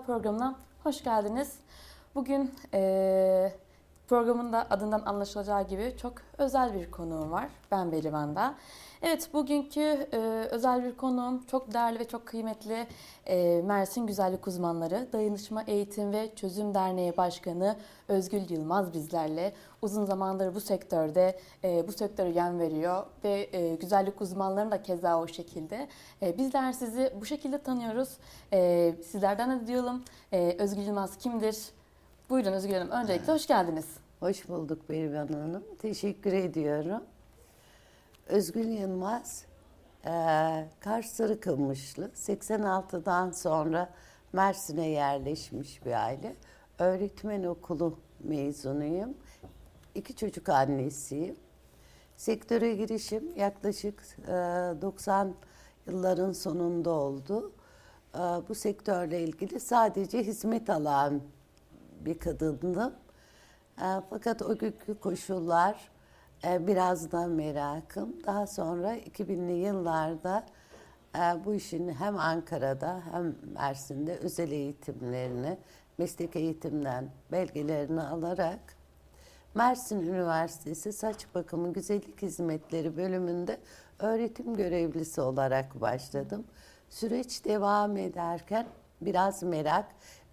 Özel programına hoş geldiniz. Bugün eee programın da adından anlaşılacağı gibi çok özel bir konuğum var. Ben Berivan Dağ. Evet bugünkü eee, özel bir konuğum çok değerli ve çok kıymetli eee, Mersin Güzellik Uzmanları Dayanışma Eğitim ve Çözüm Derneği Başkanı Özgül Yılmaz bizlerle. Uzun zamandır bu sektörde eee, bu sektöre yön veriyor ve eee, güzellik uzmanlarını da keza o şekilde. Eee, bizler sizi bu şekilde tanıyoruz. Eee, sizlerden de duyalım. Eee, Özgül Yılmaz kimdir? Buyurun Özgül Hanım. Öncelikle hoş geldiniz. Hoş bulduk Berivan Hanım. Teşekkür ediyorum. Özgül Yılmaz, eee Kars Sarıkamışlı. 86'dan sonra Mersin'e yerleşmiş bir aile. Öğretmen okulu mezunuyum. İki çocuk annesiyim. Sektöre girişim yaklaşık eee, 90 yılların sonunda oldu. Eee, Bu sektörle ilgili sadece hizmet alan bir kadındım. E, Fakat o günkü koşullar e, biraz da merakım. Daha sonra 2000'li yıllarda e, bu işin hem Ankara'da hem Mersin'de özel eğitimlerini, meslek eğitimden belgelerini alarak Mersin Üniversitesi Saç Bakımı Güzellik Hizmetleri bölümünde öğretim görevlisi olarak başladım. Süreç devam ederken biraz merak,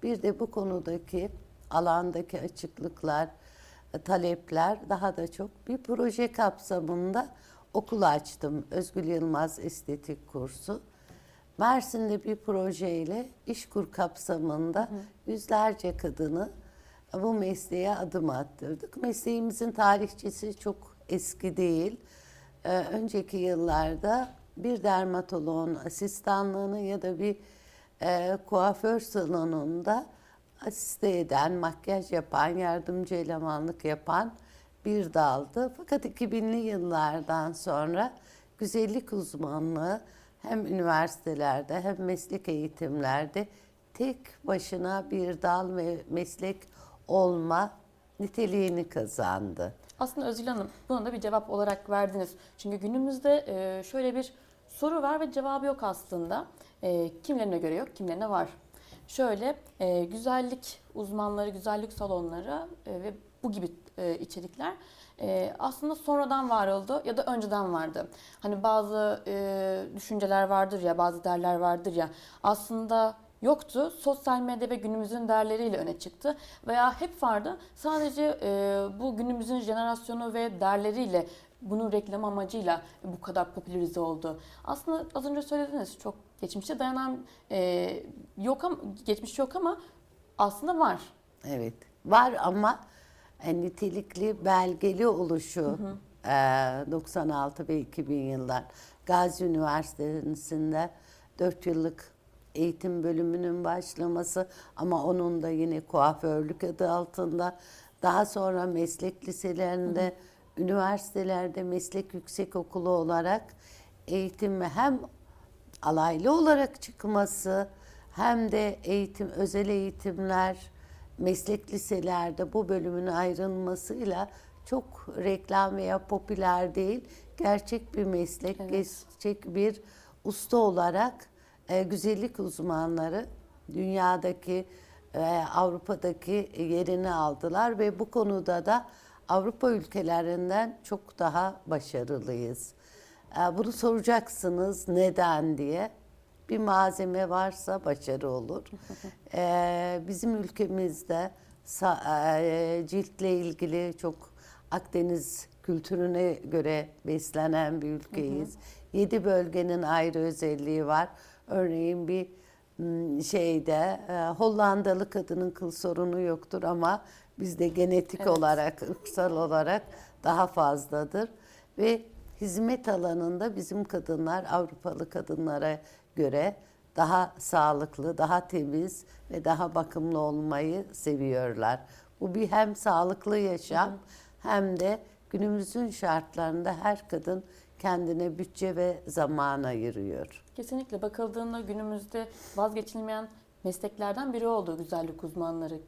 bir de bu konudaki alandaki açıklıklar, talepler daha da çok bir proje kapsamında okul açtım. Özgül Yılmaz Estetik Kursu. Mersin'de bir projeyle İşkur kapsamında yüzlerce kadını bu mesleğe adım attırdık. Mesleğimizin tarihçesi çok eski değil. Ee, önceki yıllarda bir dermatoloğun asistanlığını ya da bir e, kuaför salonunda asiste eden, makyaj yapan, yardımcı elemanlık yapan bir daldı. Fakat 2000'li yıllardan sonra güzellik uzmanlığı hem üniversitelerde hem meslek eğitimlerde tek başına bir dal ve meslek olma niteliğini kazandı. Aslında Özgül Hanım buna da bir cevap olarak verdiniz. Çünkü günümüzde e, şöyle bir soru var ve cevabı yok aslında. E, Kimlerine göre yok, kimlerine var. Şöyle e, güzellik uzmanları, güzellik salonları e, ve bu gibi e, içerikler e, aslında sonradan var oldu ya da önceden vardı. Hani bazı e, düşünceler vardır ya, bazı derler vardır ya. Aslında yoktu. Sosyal medya ve günümüzün değerleriyle öne çıktı. Veya hep vardı. Sadece e, bu günümüzün jenerasyonu ve değerleriyle bunun reklam amacıyla bu kadar popülerize oldu. Aslında az önce söylediniz çok geçmişe dayanan e, yok ama geçmiş yok ama aslında var. Evet var ama e, nitelikli belgeli oluşu e, 96 ve 2000 yıllar Gazi Üniversitesi'nde 4 yıllık eğitim bölümünün başlaması ama onun da yine kuaförlük adı altında daha sonra meslek liselerinde üniversitelerde meslek yüksekokulu olarak eğitimi hem alaylı olarak çıkması hem de eğitim özel eğitimler meslek liselerde bu bölümün ayrılmasıyla çok reklam veya popüler değil gerçek bir meslek gerçek bir usta olarak e, güzellik uzmanları dünyadaki e, Avrupa'daki yerini aldılar ve bu konuda da Avrupa ülkelerinden çok daha başarılıyız. E, Bunu soracaksınız neden diye. Bir malzeme varsa başarı olur. E, bizim ülkemizde e, ciltle ilgili çok Akdeniz kültürüne göre beslenen bir ülkeyiz. Yedi bölgenin ayrı özelliği var. Örneğin bir şeyde e, Hollandalı kadının kıl sorunu yoktur ama bizde genetik Evet. olarak, ırksal olarak daha fazladır ve hizmet alanında bizim kadınlar Avrupalı kadınlara göre daha sağlıklı, daha temiz ve daha bakımlı olmayı seviyorlar. Bu bir hem sağlıklı yaşam hem de günümüzün şartlarında her kadın kendine bütçe ve zaman ayırıyor. Kesinlikle bakıldığında günümüzde vazgeçilmeyen mesleklerden biri oldu güzellik uzmanları.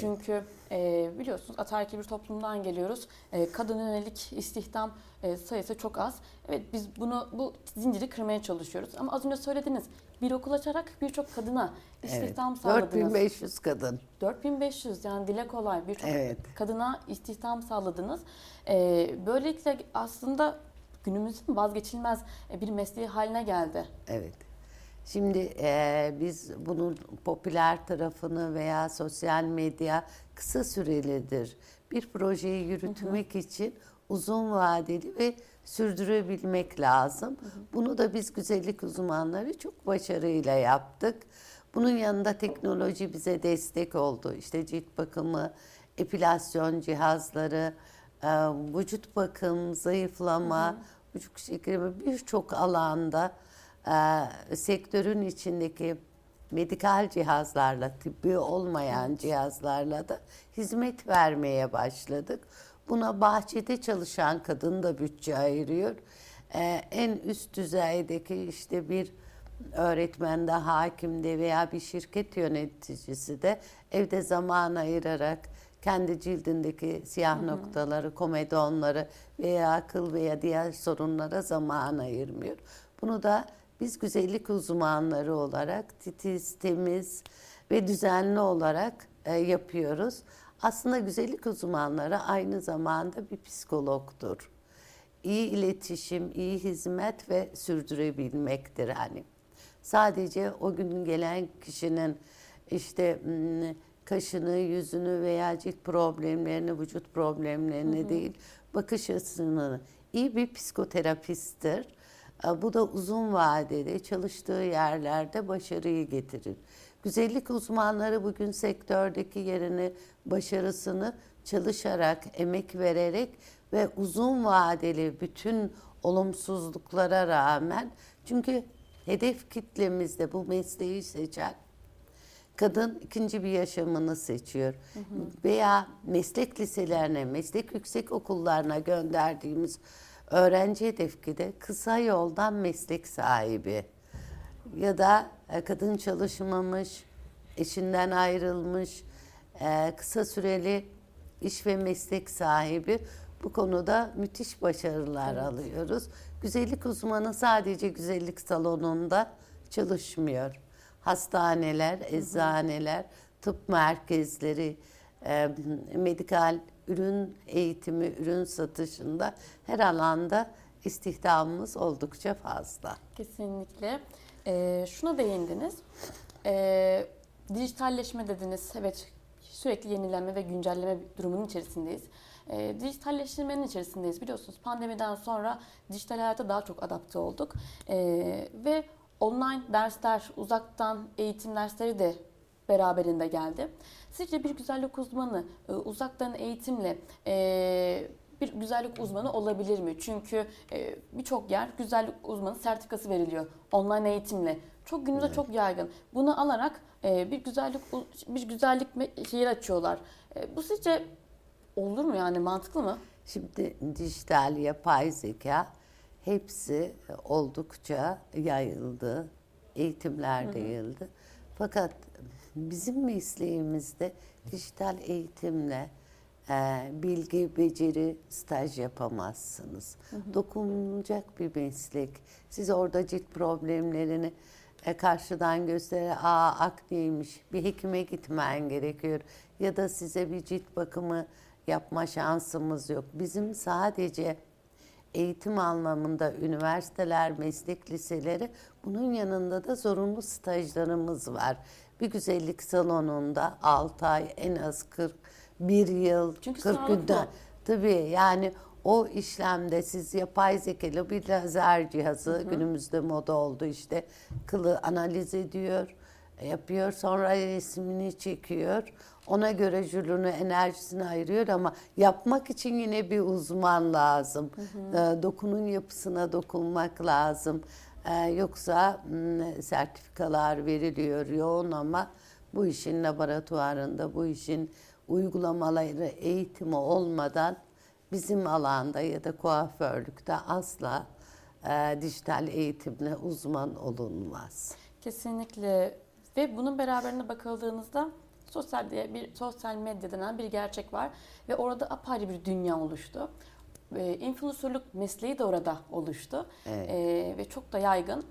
Çünkü e, biliyorsunuz ataerkil bir toplumdan geliyoruz. E, kadın yönelik istihdam e, sayısı çok az. Evet biz bunu bu zinciri kırmaya çalışıyoruz. Ama az önce söylediniz bir okul açarak birçok kadına istihdam Evet. sağladınız. 4500 kadın. 4500 yani dile kolay birçok Evet. kadına istihdam sağladınız. Ee, böylelikle aslında günümüzün vazgeçilmez bir mesleği haline geldi. Evet. Şimdi eee, biz bunun popüler tarafını veya sosyal medya kısa sürelidir. Bir projeyi yürütmek için uzun vadeli ve sürdürebilmek lazım. Bunu da biz güzellik uzmanları çok başarıyla yaptık. Bunun yanında teknoloji bize destek oldu. İşte cilt bakımı, epilasyon cihazları, eee, vücut bakım, zayıflama, vücut şekli birçok alanda eee, sektörün içindeki medikal cihazlarla, tıbbi olmayan cihazlarla da hizmet vermeye başladık. Buna bahçede çalışan kadın da bütçe ayırıyor. Eee, en üst düzeydeki işte bir öğretmen de, hakim de veya bir şirket yöneticisi de evde zaman ayırarak kendi cildindeki siyah noktaları, komedonları veya akıl veya diğer sorunlara zaman ayırmıyor. Bunu da biz güzellik uzmanları olarak titiz, temiz ve düzenli olarak e, yapıyoruz. Aslında güzellik uzmanları aynı zamanda bir psikologdur. İyi iletişim, iyi hizmet ve sürdürebilmektir hani. Sadece o gün gelen kişinin işte kaşını, yüzünü veya cilt problemlerini, vücut problemlerini değil, bakış açısını iyi bir psikoterapisttir. E, Bu da uzun vadede çalıştığı yerlerde başarıyı getirir. Güzellik uzmanları bugün sektördeki yerini, başarısını çalışarak, emek vererek ve uzun vadeli bütün olumsuzluklara rağmen çünkü hedef kitlemizde bu mesleği seçen kadın ikinci bir yaşamını seçiyor. Veya meslek liselerine, meslek yüksek okullarına gönderdiğimiz öğrenci hedefi de kısa yoldan meslek sahibi. Ya da e, kadın çalışmamış, eşinden ayrılmış, e, kısa süreli iş ve meslek sahibi. Bu konuda müthiş başarılar alıyoruz. Güzellik uzmanı sadece güzellik salonunda çalışmıyor. Hastaneler, eczaneler, tıp merkezleri, e, medikal ürün eğitimi, ürün satışında her alanda istihdamımız oldukça fazla. Kesinlikle. Ee, şuna değindiniz. Ee, dijitalleşme dediniz. Evet sürekli yenilenme ve güncelleme durumunun içerisindeyiz. Ee, dijitalleşmenin içerisindeyiz. Biliyorsunuz pandemiden sonra dijital hayata daha çok adapte olduk. Ee, ve online dersler, uzaktan eğitim dersleri de beraberinde geldi. Sizce bir güzellik uzmanı e, uzaktan eğitimle e, bir güzellik uzmanı olabilir mi? Çünkü e, birçok yer güzellik uzmanı sertifikası veriliyor online eğitimle. Çok günümüzde çok yaygın. Bunu alarak bir güzellik bir güzellik şehir açıyorlar. Bu sizce olur mu yani mantıklı mı? Şimdi dijital, yapay zeka hepsi oldukça yayıldı. Eğitimlerde yayıldı. Fakat bizim mesleğimizde dijital eğitimle e, bilgi, beceri, staj yapamazsınız. Dokunulacak bir meslek. Siz orada cilt problemlerini e, karşıdan gösterir, aa akneymiş, bir hekime gitmen gerekiyor. Ya da size bir cilt bakımı yapma şansımız yok. Bizim sadece eğitim anlamında üniversiteler, meslek liseleri bunun yanında da zorunlu stajlarımız var. Bir güzellik salonunda 6 ay en az 40 bir yıl Çünkü 40 sağlık günden tabii yani o işlemde siz yapay zekalı bir lazer cihazı günümüzde moda oldu işte. Kılı analiz ediyor yapıyor sonra resmini çekiyor. Ona göre jülünü enerjisini ayırıyor ama yapmak için yine bir uzman lazım. Ee, dokunun yapısına dokunmak lazım Ee, yoksa hmm, sertifikalar veriliyor yoğun ama bu işin laboratuvarında bu işin uygulamaları eğitimi olmadan bizim alanda ya da kuaförlükte asla e, dijital eğitimle uzman olunmaz. Kesinlikle ve bunun beraberine bakıldığınızda sosyal diye bir sosyal medya denen bir gerçek var ve orada apayrı bir dünya oluştu. E, influencerlık mesleği de orada oluştu Evet. E, ve çok da yaygın.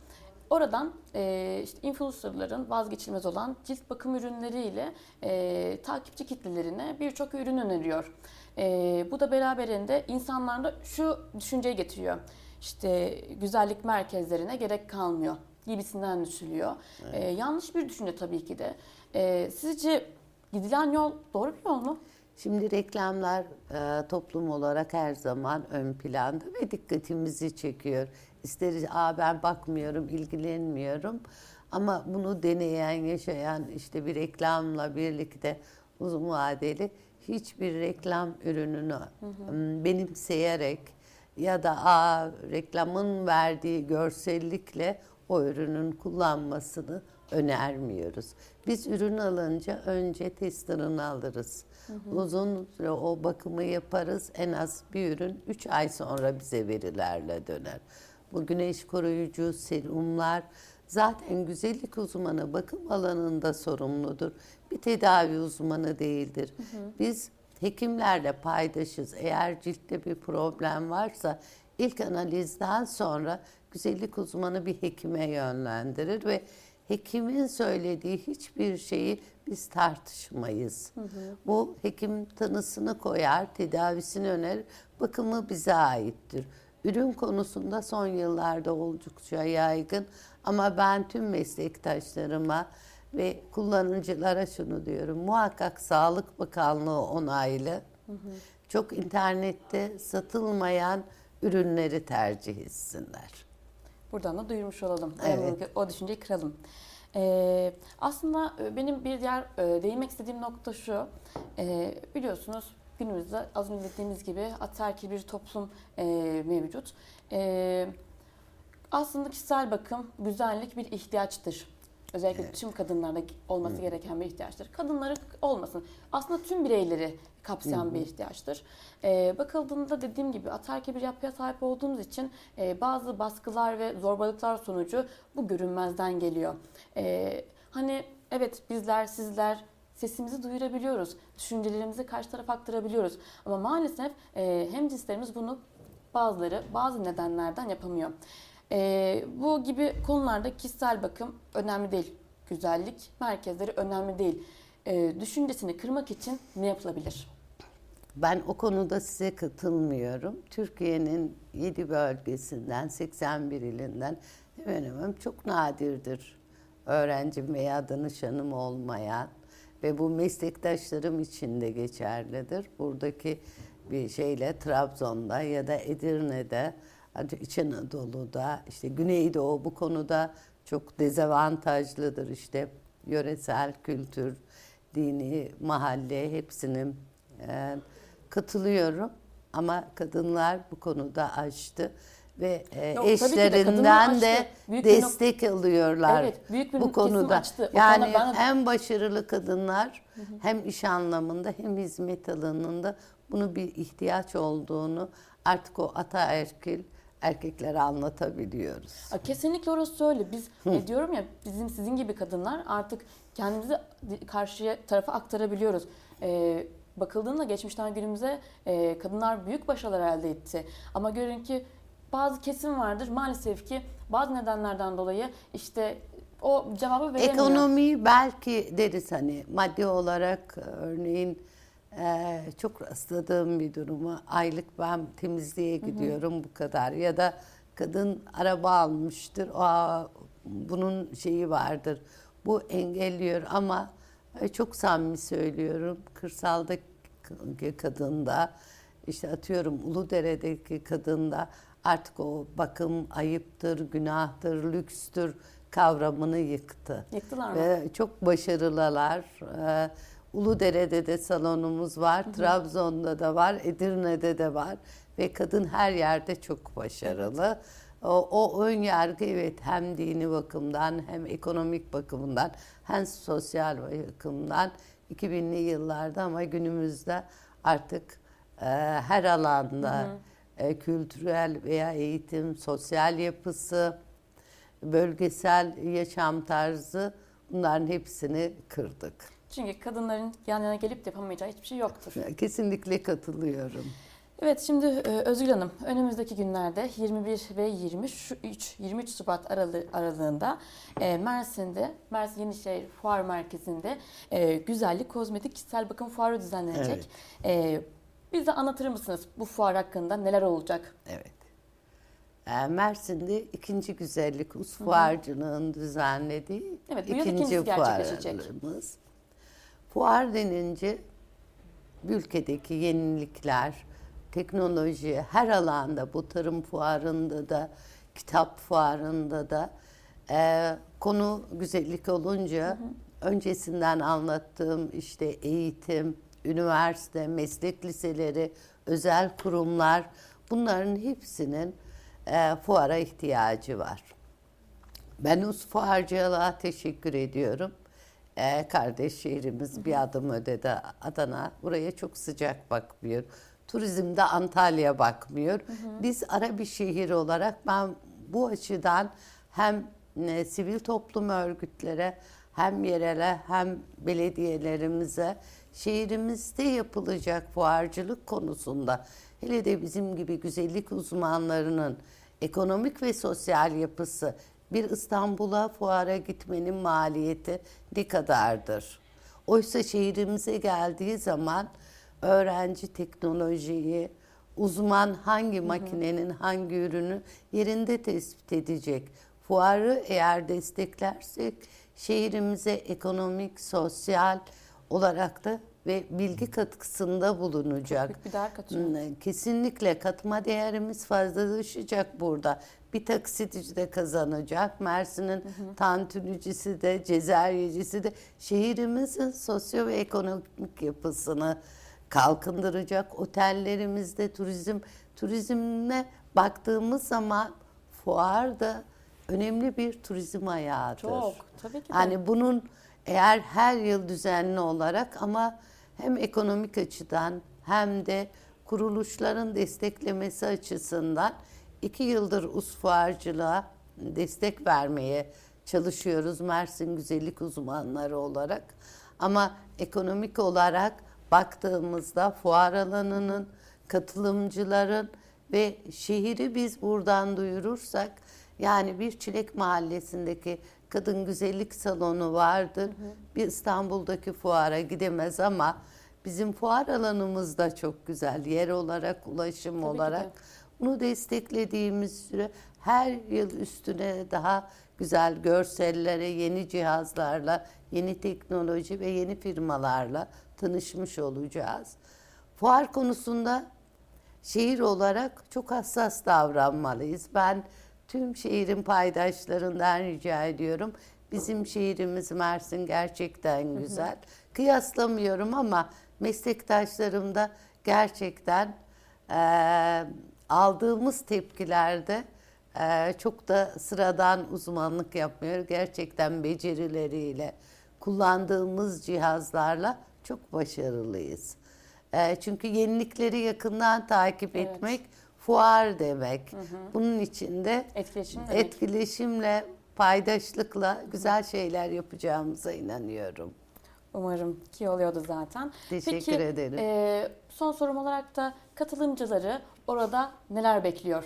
Oradan e, işte influencerların vazgeçilmez olan cilt bakım ürünleriyle e, takipçi kitlelerine birçok ürün öneriyor. E, bu da beraberinde insanlarda şu düşünceyi getiriyor. İşte güzellik merkezlerine gerek kalmıyor gibisinden düşünülüyor. E, yanlış bir düşünce tabii ki de. E, sizce gidilen yol doğru bir yol mu? Şimdi reklamlar e, toplum olarak her zaman ön planda ve dikkatimizi çekiyor. İsteriz, Aa, ben bakmıyorum, ilgilenmiyorum. Ama bunu deneyen, yaşayan işte bir reklamla birlikte uzun vadeli hiçbir reklam ürününü m, benimseyerek ya da Aa, reklamın verdiği görsellikle o ürünün kullanmasını önermiyoruz. Biz ürün alınca önce testerını alırız. Uzun süre o bakımı yaparız. En az bir ürün 3 ay sonra bize verilerle döner. Bu güneş koruyucu serumlar zaten güzellik uzmanı bakım alanında sorumludur. Bir tedavi uzmanı değildir. Biz hekimlerle paydaşız. Eğer ciltte bir problem varsa ilk analizden sonra güzellik uzmanı bir hekime yönlendirir ve hekimin söylediği hiçbir şeyi biz tartışmayız. Bu hekim tanısını koyar, tedavisini önerir, bakımı bize aittir. Ürün konusunda son yıllarda oldukça yaygın ama ben tüm meslektaşlarıma ve kullanıcılara şunu diyorum. Muhakkak Sağlık Bakanlığı onaylı, çok internette satılmayan ürünleri tercih etsinler. Buradan da duyurmuş olalım. Evet. O, düşünceyi kıralım. Ee, aslında e, benim bir diğer e, değinmek istediğim nokta şu. E, biliyorsunuz günümüzde az önce dediğimiz gibi ataerkil bir toplum e, mevcut. E, aslında kişisel bakım, güzellik bir ihtiyaçtır. Özellikle tüm kadınlarda olması gereken bir ihtiyaçtır. Kadınları olmasın. Aslında tüm bireyleri kapsayan bir ihtiyaçtır. Ee, bakıldığında dediğim gibi ataerkil bir yapıya sahip olduğumuz için e, bazı baskılar ve zorbalıklar sonucu bu görünmezden geliyor. Ee, hani evet bizler, sizler sesimizi duyurabiliyoruz. Düşüncelerimizi karşı tarafa aktarabiliyoruz. Ama maalesef e, hem cinslerimiz bunu bazıları bazı nedenlerden yapamıyor. Ee, bu gibi konularda kişisel bakım önemli değil. Güzellik merkezleri önemli değil. Ee, düşüncesini kırmak için ne yapılabilir? Ben o konuda size katılmıyorum. Türkiye'nin 7 bölgesinden 81 ilinden hemen hemen çok nadirdir öğrencim veya danışanım olmayan ve bu meslektaşlarım için de geçerlidir. Buradaki bir şeyle Trabzon'da ya da Edirne'de, İç Anadolu'da, işte Güneydoğu bu konuda çok dezavantajlıdır. İşte yöresel kültür, dini, mahalle hepsinin e, katılıyorum ama kadınlar bu konuda açtı ve e, Yok, de eşlerinden de. Büyük bir nok- destek alıyorlar Evet, büyük bir bu konuda. açtı. O Yani konuda ben- hem başarılı kadınlar hem iş anlamında hem hizmet alanında bunu bir ihtiyaç olduğunu artık o ataerkil erkeklere anlatabiliyoruz. Kesinlikle orası öyle. Biz e, diyorum ya bizim sizin gibi kadınlar artık kendimizi karşıya tarafa aktarabiliyoruz. Ee, bakıldığında geçmişten günümüze e, kadınlar büyük başarılar elde etti. Ama görün ki bazı kesim vardır maalesef ki bazı nedenlerden dolayı işte o cevabı veremiyor. Ekonomiyi belki deriz hani maddi olarak örneğin e, çok rastladığım bir durumu aylık ben temizliğe gidiyorum bu kadar ya da kadın araba almıştır Aa, bunun şeyi vardır bu engelliyor ama e, çok samimi söylüyorum kırsaldaki kadında işte atıyorum Uludere'deki kadında artık o bakım ayıptır, günahtır, lükstür kavramını yıktı. Yıktılar mı? Ve çok başarılılar. Ee, Uludere'de de salonumuz var, Trabzon'da da var, Edirne'de de var ve kadın her yerde çok başarılı. O, o ön yargı evet hem dini bakımdan hem ekonomik bakımından hem sosyal bakımdan 2000'li yıllarda ama günümüzde artık e, her alanda e, kültürel veya eğitim, sosyal yapısı, bölgesel yaşam tarzı bunların hepsini kırdık. Çünkü kadınların yan yana gelip yapamayacağı hiçbir şey yoktur. Kesinlikle katılıyorum. Evet şimdi e, Özgül Hanım önümüzdeki günlerde 21 ve 23 23 Şubat aralığı, aralığında e, Mersin'de Mersin Yenişehir Fuar Merkezi'nde e, güzellik kozmetik kişisel bakım fuarı düzenlenecek. E, bize anlatır mısınız bu fuar hakkında neler olacak? Evet. Mersin'de ikinci güzellik us fuarcılığın düzenlediği Evet, bu ikinci fuarımız. Fuar denince ülkedeki yenilikler, teknoloji her alanda bu tarım fuarında da kitap fuarında da e, konu güzellik olunca öncesinden anlattığım işte eğitim, üniversite, meslek liseleri, özel kurumlar bunların hepsinin e, fuara ihtiyacı var. Ben Us Fuarcılığa teşekkür ediyorum. Ee, kardeş şehrimiz bir adım ödede Adana. Buraya çok sıcak bakmıyor. Turizmde Antalya bakmıyor. Biz ara bir şehir olarak ben bu açıdan hem e, sivil toplum örgütlere hem yerele hem belediyelerimize şehrimizde yapılacak fuarcılık konusunda hele de bizim gibi güzellik uzmanlarının ekonomik ve sosyal yapısı bir İstanbul'a fuara gitmenin maliyeti ne kadardır? Oysa şehrimize geldiği zaman öğrenci teknolojiyi, uzman hangi makinenin hangi ürünü yerinde tespit edecek. Fuarı eğer desteklersek şehrimize ekonomik, sosyal olarak da ve bilgi katkısında bulunacak. Büyük bir değer katıyor. Kesinlikle katma değerimiz fazlalaşacak burada. Bir taksitici de kazanacak. Mersin'in tantunicisi de, cezeryecisi de şehrimizin sosyo ve ekonomik yapısını kalkındıracak. Otellerimizde turizm, turizmle baktığımız zaman fuar da önemli bir turizm ayağıdır. Çok tabii ki de. Hani bunun eğer her yıl düzenli olarak ama hem ekonomik açıdan hem de kuruluşların desteklemesi açısından iki yıldır usfuarcılığa destek vermeye çalışıyoruz Mersin güzellik uzmanları olarak. Ama ekonomik olarak baktığımızda fuar alanının, katılımcıların ve şehri biz buradan duyurursak yani bir Çilek Mahallesi'ndeki kadın güzellik salonu vardır. Bir İstanbul'daki fuara gidemez ama bizim fuar alanımız da çok güzel. Yer olarak, ulaşım Tabii olarak. Bunu desteklediğimiz süre her yıl üstüne daha güzel görsellere, yeni cihazlarla, yeni teknoloji ve yeni firmalarla tanışmış olacağız. Fuar konusunda şehir olarak çok hassas davranmalıyız. Ben tüm şehrin paydaşlarından rica ediyorum. Bizim şehrimiz Mersin gerçekten güzel. Kıyaslamıyorum ama meslektaşlarım da gerçekten eee, aldığımız tepkilerde eee, çok da sıradan uzmanlık yapmıyor. Gerçekten becerileriyle, kullandığımız cihazlarla çok başarılıyız. Eee, çünkü yenilikleri yakından takip Evet. etmek fuar demek. Bunun içinde Etkileşim demek. etkileşimle, paydaşlıkla güzel şeyler yapacağımıza inanıyorum. Umarım ki oluyordu zaten. Teşekkür Peki, ederim. e, son sorum olarak da katılımcıları orada neler bekliyor?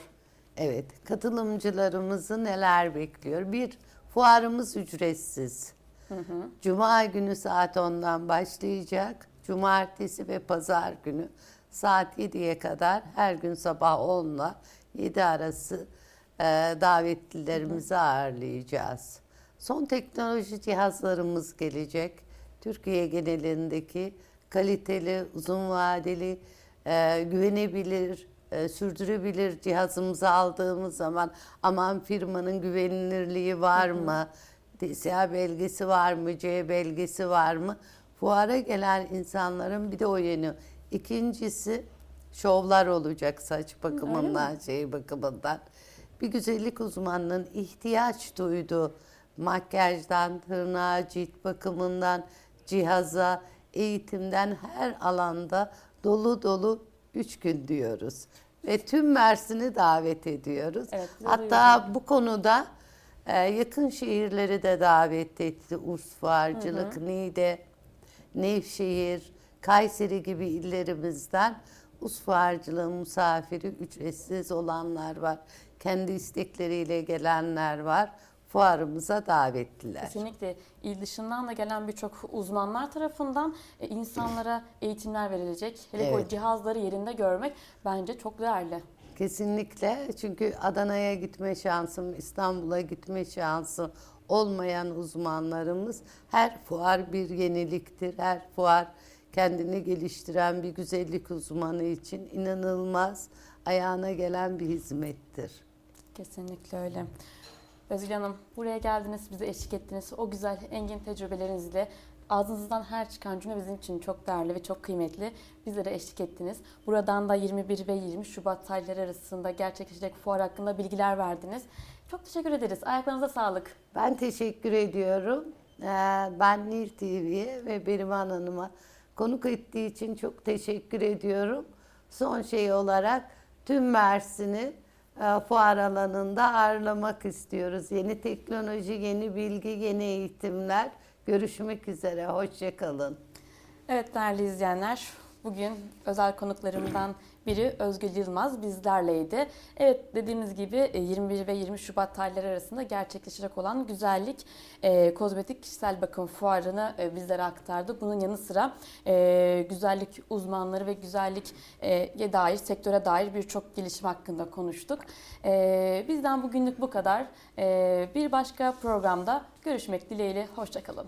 Evet, katılımcılarımızı neler bekliyor? Bir, fuarımız ücretsiz. Cuma günü saat 10'dan başlayacak. Cumartesi ve pazar günü saat 7'ye kadar her gün sabah 10 ile 7 arası e, davetlilerimizi ağırlayacağız. Son teknoloji cihazlarımız gelecek. Türkiye genelindeki kaliteli, uzun vadeli, e, güvenebilir, e, sürdürebilir cihazımızı aldığımız zaman aman firmanın güvenilirliği var mı? DSA belgesi var mı? C belgesi var mı? Fuara gelen insanların bir de o yeni. İkincisi şovlar olacak saç bakımından, şey bakımından. Bir güzellik uzmanının ihtiyaç duyduğu makyajdan, tırnağa, cilt bakımından, cihaza, eğitimden her alanda dolu dolu üç gün diyoruz. Ve tüm Mersin'i davet ediyoruz. Evet, Hatta bu konuda e, yakın şehirleri de davet etti. Urs Fuarcılık, Niğde, Nevşehir, Kayseri gibi illerimizden usfuarcılığı misafiri ücretsiz olanlar var. Kendi istekleriyle gelenler var. Fuarımıza davetliler. Kesinlikle il dışından da gelen birçok uzmanlar tarafından e, insanlara eğitimler verilecek. Hele ki o Evet. cihazları yerinde görmek bence çok değerli. Kesinlikle çünkü Adana'ya gitme şansım, İstanbul'a gitme şansı olmayan uzmanlarımız her fuar bir yeniliktir. Her fuar kendini geliştiren bir güzellik uzmanı için inanılmaz ayağına gelen bir hizmettir. Kesinlikle öyle. Özgül Hanım buraya geldiniz, bize eşlik ettiniz. O güzel engin tecrübelerinizle ağzınızdan her çıkan cümle bizim için çok değerli ve çok kıymetli. Bizlere eşlik ettiniz. Buradan da 21 ve 20 Şubat tarihleri arasında gerçekleşecek fuar hakkında bilgiler verdiniz. Çok teşekkür ederiz. Ayaklarınıza sağlık. Ben teşekkür ediyorum. Ee, Ben Nil TV'ye ve Berivan Hanım'a konuk ettiği için çok teşekkür ediyorum. Son şey olarak tüm Mersin'i fuar alanında ağırlamak istiyoruz. Yeni teknoloji, yeni bilgi, yeni eğitimler. Görüşmek üzere. Hoşçakalın. Evet değerli izleyenler, bugün özel konuklarımdan biri Özgül Yılmaz bizlerleydi. Evet dediğimiz gibi e, 21 ve 20 Şubat tarihleri arasında gerçekleşecek olan güzellik e, kozmetik kişisel bakım fuarını e, bizlere aktardı. Bunun yanı sıra e, güzellik uzmanları ve güzellik e, dair, sektöre dair birçok gelişim hakkında konuştuk. E, bizden bugünlük bu kadar. E, bir başka programda görüşmek dileğiyle. Hoşçakalın.